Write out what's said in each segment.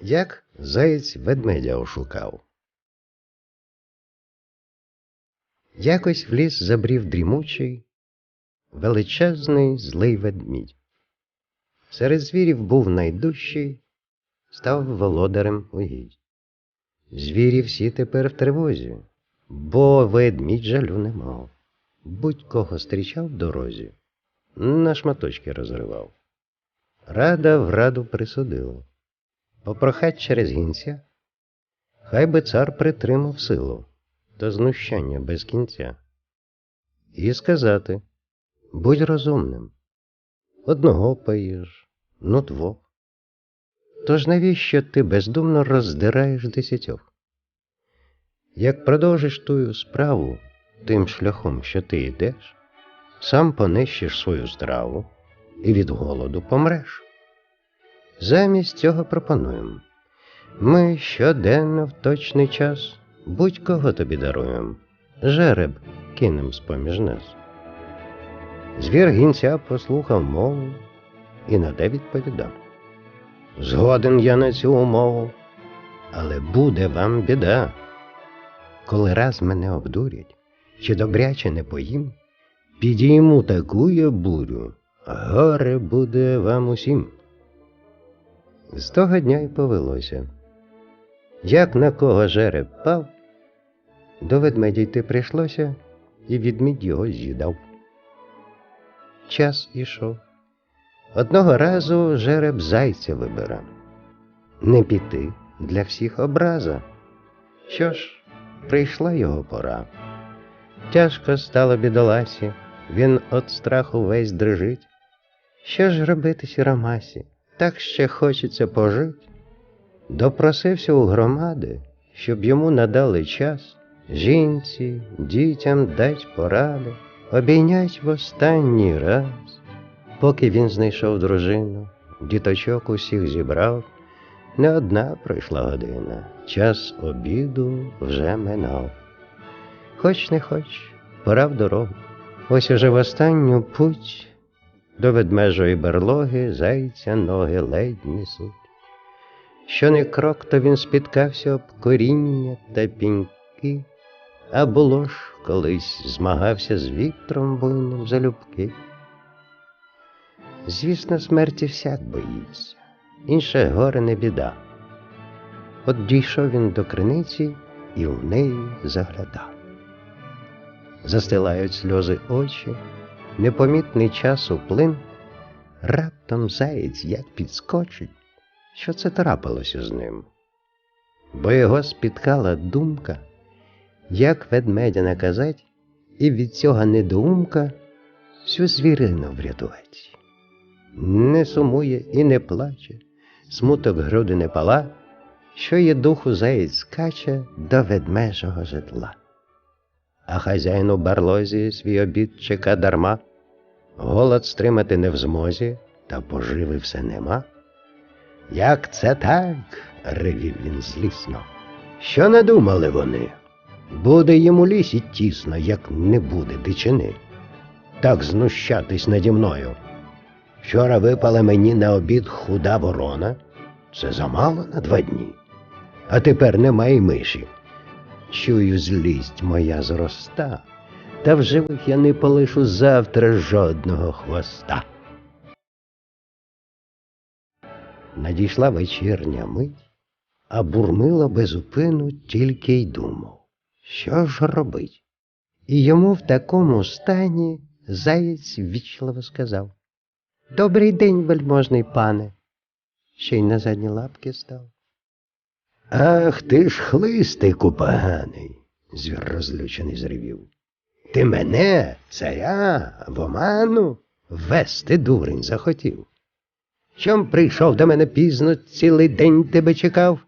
Як заєць ведмедя ошукав. Якось в ліс забрів дрімучий, величезний злий ведмідь. Серед звірів був найдужчий, став володарем угідь. Звірі всі тепер в тривозі, бо ведмідь жалю не мав. Будь-кого зустрічав в дорозі, на шматочки розривав. Рада в раду присудила. Попрохать через гінця, хай би цар притримав силу та знущання без кінця. І сказати будь розумним. Одного поїж, ну двох. Тож навіщо ти бездумно роздираєш десятьох? Як продовжиш тую справу тим шляхом, що ти йдеш, сам понищиш свою здраву і від голоду помреш. Замість цього пропонуємо. Ми щоденно в точний час будь-кого тобі даруємо, жереб кинем з-поміж нас. Звір гінця послухав мову і на те відповідав. Згоден я на цю умову, але буде вам біда. Коли раз мене обдурять, чи добряче не поїм, підійму таку я бурю, горе буде вам усім. З того дня й повелося. Як на кого жереб пав, до ведмедя йти прийшлося, і відмідь його з'їдав. Час ішов. Одного разу жереб зайця вибирав. Не піти для всіх образа. Що ж, прийшла його пора. Тяжко стало бідоласі, він от страху весь дрижить. Що ж робити сіромасі? Так ще хочеться пожить. Допросився у громади, щоб йому надали час, жінці, дітям дать поради, обійнять в останній раз. Поки він знайшов дружину, діточок усіх зібрав, не одна пройшла година, час обіду вже минав. Хоч не хоч, пора в дорогу. Ось уже в останню путь до ведмежої берлоги зайця ноги ледь несуть. Що не крок, то він спіткався об коріння та піньки, а було ж колись змагався з вітром буйним залюбки. Звісно, смерті всяк боїться, інше горе не біда. От дійшов він до криниці і в неї заглядав. Застилають сльози очі, непомітний час уплин, раптом заєць як підскочить, що це трапилося з ним. Бо його спіткала думка, як ведмедя наказать, і від цього недоумка всю звірину врятувати. Не сумує і не плаче, смуток груди не пала, що є духу заєць скаче до ведмежого житла. А хазяїн у барлозі свій обід чека дарма, голод стримати не в змозі, та поживи все нема. Як це так? ревів він злісно. Що надумали вони? Буде їм у лісі тісно, як не буде дичини. Так знущатись наді мною. Вчора випала мені на обід худа ворона. Це замало на два дні. А тепер немає миші. Чую, злість моя зроста, та в живих я не полишу завтра жодного хвоста. Надійшла вечірня мить, а бурмила безупину тільки й думав, що ж робить. І йому в такому стані заєць вічливо сказав Добрий день, вельможний пане. Ще й на задні лапки став. Ах ти ж хлистику поганий, звір розлючений зревів. Ти мене, царя, в оману, вести дурень захотів. Чом прийшов до мене пізно, цілий день тебе чекав?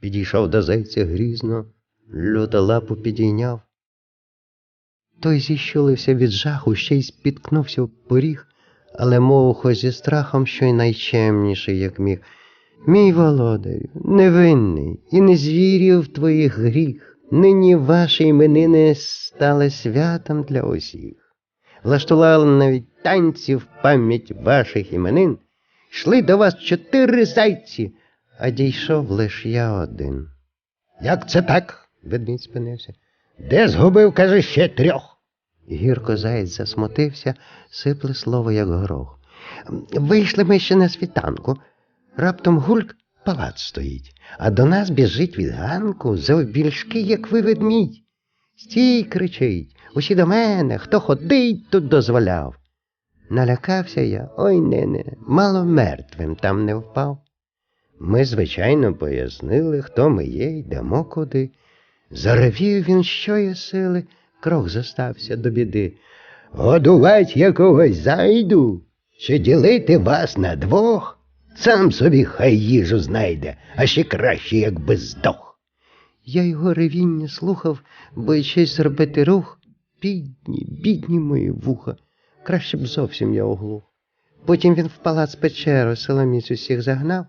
Підійшов до зайця грізно, люто лапу підійняв. Той зіщулився від жаху, ще й спіткнувся в поріг, але мовухо зі страхом, що й найчемніший, як міг. Мій володарю, невинний, і не звірів твоїх гріх, нині ваші іменини стали святом для усіх. Влаштували навіть танці в пам'ять ваших іменин, йшли до вас чотири зайці, а дійшов лиш я один. Як це так? ведмідь спинився. Де згубив, каже, ще трьох. Гірко заєць засмутився, сипле слово, як горох. Вийшли ми ще на світанку. Раптом гульк палац стоїть, а до нас біжить від ганку завбільшки, як ви ведмідь. Стій, кричить, усі до мене, хто ходить, тут дозволяв. Налякався я, ой нене, мало мертвим там не впав. Ми, звичайно, пояснили, хто ми є, йдемо куди. Заревів він, що є сили, крок зостався до біди. Годувать якогось зайду, чи ділити вас на двох, сам собі хай їжу знайде, а ще краще, якби здох. Я його ревіння слухав, боячись зробити рух. Бідні, бідні мої вуха. Краще б зовсім я оглух. Потім він в палац печеру силоміць усіх загнав,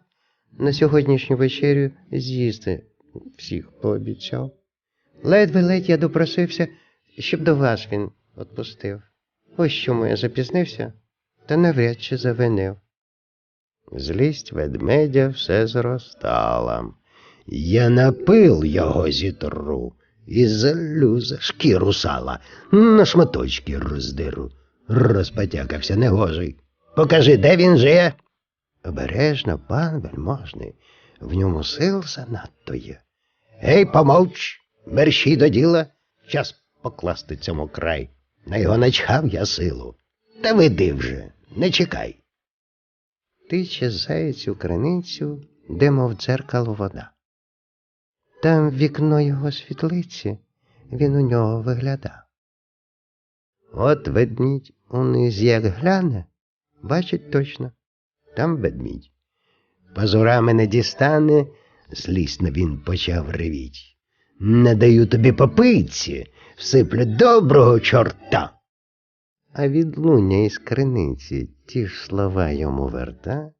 на сьогоднішню вечерю з'їсти всіх пообіцяв. Ледве ледь я допросився, щоб до вас він отпустив. Ось чому я запізнився, та навряд чи завинив. Злість ведмедя все зростала. Я напил його зітру і залю за шкіру сала, на шматочки роздеру. Розпотякався негожий. Покажи, де він жиє. Обережно, пан вельможний, в ньому сил занадто є. Гей, помовч, мерщій до діла, час покласти цьому край. На його начхав я силу. Та веди вже, не чекай. Тиче заєць у криницю, де мов дзеркало вода. Там вікно його світлиці, він у нього виглядав. От ведмідь униз як гляне, бачить точно, там ведмідь. Пазурами не дістане, злісно він почав ревіть. Не даю тобі попитці, всиплю доброго чорта. А відлуння із криниці ті ж слова йому верта.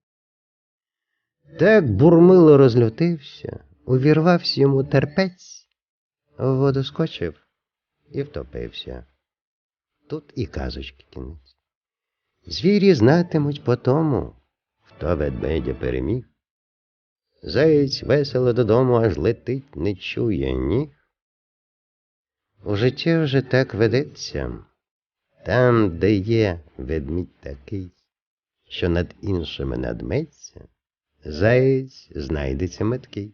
Так бурмило розлютився, увірвався йому терпець, в воду скочив і втопився. Тут і казочки кінець. Звірі знатимуть по тому, хто ведмедя переміг. Заєць весело додому аж летить, не чує ніг. У житті вже так ведеться, там, де є ведмідь такий, що над іншими надметься, заєць знайдеться меткий.